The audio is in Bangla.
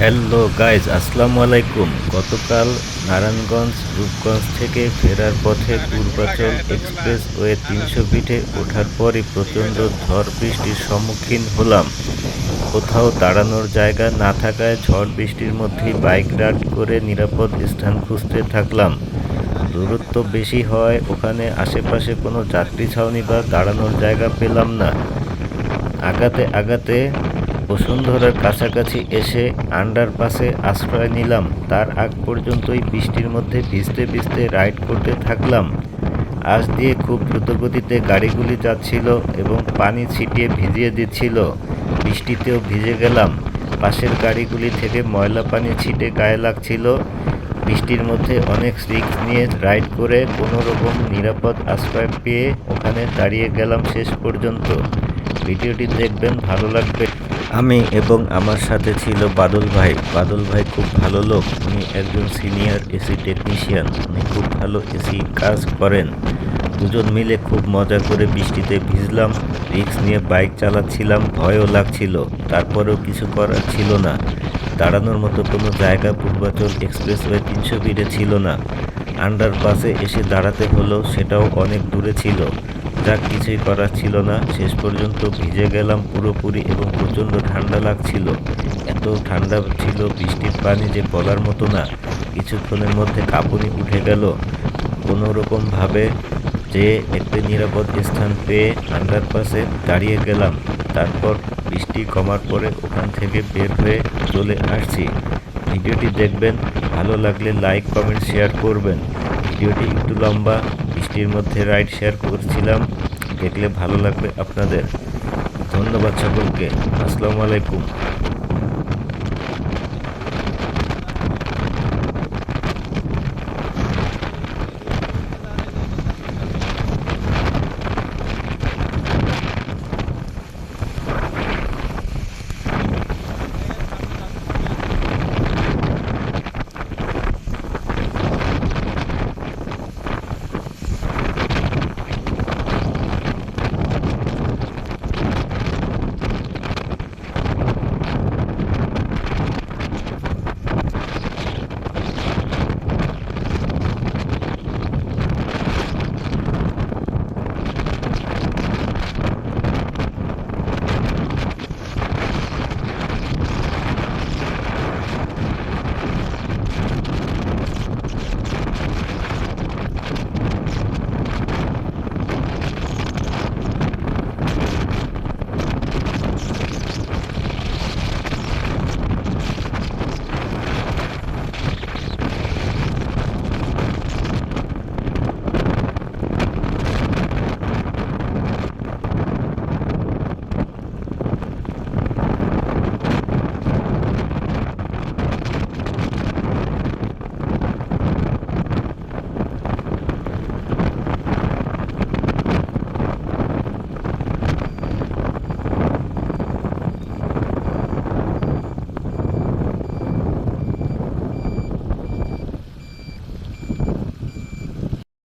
হ্যালো গাইজ আসসালামু আলাইকুম। গতকাল নারায়ণগঞ্জ, রূপগঞ্জ থেকে ফেরার পথে পূর্বাচল এক্সপ্রেস ওয়ে তিনশো ফিটে ওঠার পরই প্রচণ্ড ঝড় বৃষ্টির সম্মুখীন হলাম। কোথাও দাঁড়ানোর জায়গা না থাকায় ঝড় বৃষ্টির মধ্যেই বাইক রাইড করে নিরাপদ স্থান খুঁজতে থাকলাম। দূরত্ব বেশি হয় ওখানে আশেপাশে কোনো যাত্রী ছাউনি বা দাঁড়ানোর জায়গা পেলাম না। আগাতে আগাতে বসুন্ধরার কাছাকাছি এসে আন্ডারপাসে আশ্রয় নিলাম। তার আগ পর্যন্তই বৃষ্টির মধ্যে ভিজতে ভিজতে রাইড করতে থাকলাম। আজ দিয়ে খুব দ্রুতগতিতে গাড়িগুলি যাচ্ছিল এবং পানি ছিটিয়ে ভিজিয়ে দিচ্ছিল। বৃষ্টিতেও ভিজে গেলাম। পাশের গাড়িগুলি থেকে ময়লা পানি ছিটে গায়ে লাগছিল। বৃষ্টির মধ্যে অনেক রিস্ক নিয়ে রাইড করে কোনো রকম নিরাপদ আশ্রয় পেয়ে ওখানে দাঁড়িয়ে গেলাম শেষ পর্যন্ত। ভিডিওটি দেখবেন, ভালো লাগবে। আমি এবং আমার সাথে ছিল বাদল ভাই। বাদল ভাই খুব ভালো লোক। উনি একজন সিনিয়র এসি টেকনিশিয়ান। উনি খুব ভালো এসি কাজ করেন। দুজন মিলে খুব মজা করে বৃষ্টিতে ভিজলাম। রিক্স নিয়ে বাইক চালাচ্ছিলাম। ভয়ও লাগছিল। তারপরেও কিছু করার ছিল না। দাঁড়ানোর মতো কোনো জায়গা পূর্বাচল এক্সপ্রেসওয়ে তিনশো ফিটে ছিল না। আন্ডারপাসে এসে দাঁড়াতে হলো সেটাও অনেক দূরে ছিল। যাক কিছুই করার ছিল না, শেষ পর্যন্ত ভিজে গেলাম পুরোপুরি এবং প্রচণ্ড ঠান্ডা লাগছিল। এত ঠান্ডা ছিল, বৃষ্টির পানি যে বলার মতো না। কিছুক্ষণের মধ্যে কাঁপুনি উঠে গেল। কোনো রকমভাবে যে একটি নিরাপদ স্থান পেয়ে আন্ডারপাসে দাঁড়িয়ে গেলাম। তারপর বৃষ্টি কমার পরে ওখান থেকে বের হয়ে চলে আসছি। ভিডিওটি দেখবেন, ভালো লাগলে লাইক, কমেন্ট, শেয়ার করবেন। ভিডিওটি একটু লম্বা বৃষ্টির মধ্যে রাইড শেয়ার করছিলাম। দেখলে ভালো লাগবে আপনাদের। ধন্যবাদ সকলকে। আসসালামু আলাইকুম।